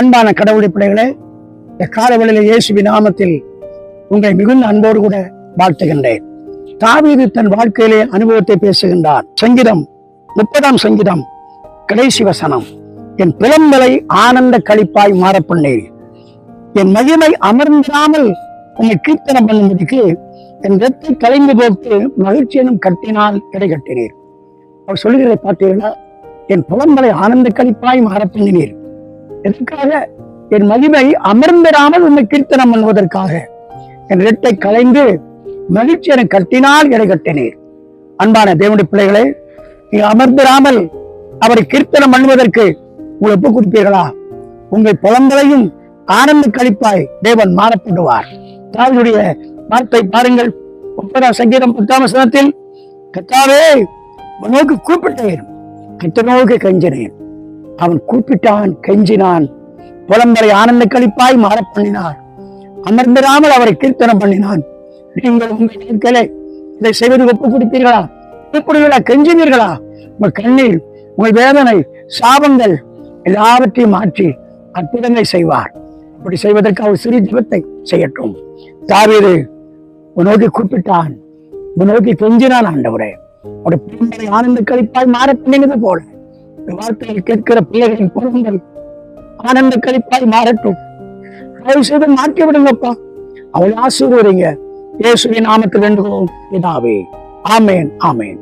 அன்பான கடவுளை பிள்ளைகளே இந்த காலவெளியில நாமத்தில் உங்களை மிகுந்த அன்போடு கூட வாழ்த்துகின்றேன். தாவீது தன் வாழ்க்கையிலே அனுபவத்தை பேசுகின்றார். சங்கீதம் முப்பதாம் சங்கீதம் கடைசி வசனம். என் பிளம்பலை ஆனந்த களிப்பாய் மாறப்பண்ணேன் என் மகிமை அமர்ந்திராமல் உன்னை கீர்த்தனம் பண்ணும்படிக்கு என் ரத்தை கலைந்து போக்கு மகிழ்ச்சியனும் கட்டினால் இடை கட்டினீர். அவர் சொல்லுகிறதை பார்த்தீர்களா? என் புலம்பலை ஆனந்த களிப்பாய் மாறப்பண்ணினீர். எதற்காக? என் மகிமை அமர்ந்திராமல் உன்னை கீர்த்தனம் பண்ணுவதற்காக. என் இரட்டை கலைந்து மகிழ்ச்சி என கட்டினால் இடை கட்டினீர். அன்பான தேவனுடைய பிள்ளைகளே நீ அமர்ந்திராமல் அவரை கீர்த்தனம் பண்ணுவதற்கு உங்களை ஒப்புக் கொடுப்பீர்களா? உங்கள் புலம்பலையும் ஆனந்த கழிப்பாய் தேவன் மாறப்படுவார். தாவினுடைய வார்த்தை பாருங்கள். முப்பதாம் சங்கீதம் பத்தாம் வசனத்தில் கத்தாவே நோக்கி கூப்பிட்டேன். கத்த நோக்கி கஞ்சினேன். அவன் கூப்பிட்டான் கெஞ்சினான். புலம்பரை ஆனந்த கழிப்பாய் மாற பண்ணினார். அமர்ந்திராமல் அவரை கீர்த்தனம் பண்ணினான். நீங்கள் உங்கள் கேட்கலை இதை செய்வது ஒப்பு கொடுப்பீர்களா? கூப்பிடுவீர்களா கெஞ்சினீர்களா உங்கள் கண்ணீர் உங்கள் வேதனை சாபங்கள் எல்லாவற்றையும் மாற்றி அற்புதங்களை செய்வார். அப்படி செய்வதற்கு அவர் சிறு ஜபத்தை செய்யட்டும். தாவீது உனோக்கி கூப்பிட்டான். உனோக்கி கெஞ்சினான் ஆண்டவரே. அவருடைய ஆனந்த கழிப்பாய் மாற பண்ணினது போல. இந்த வார்த்தையில் கேட்கிற பிள்ளைகளின் பொருள்கள் ஆனந்த கழிப்பாய் மாறட்டும். தயவு செய்து மாற்றி விடுங்கப்பா. அவளை ஆசீர்வதிங்க இயேசுவின் நாமத்தில் வேண்டுகிறோம். இதாவே ஆமேன் ஆமேன்.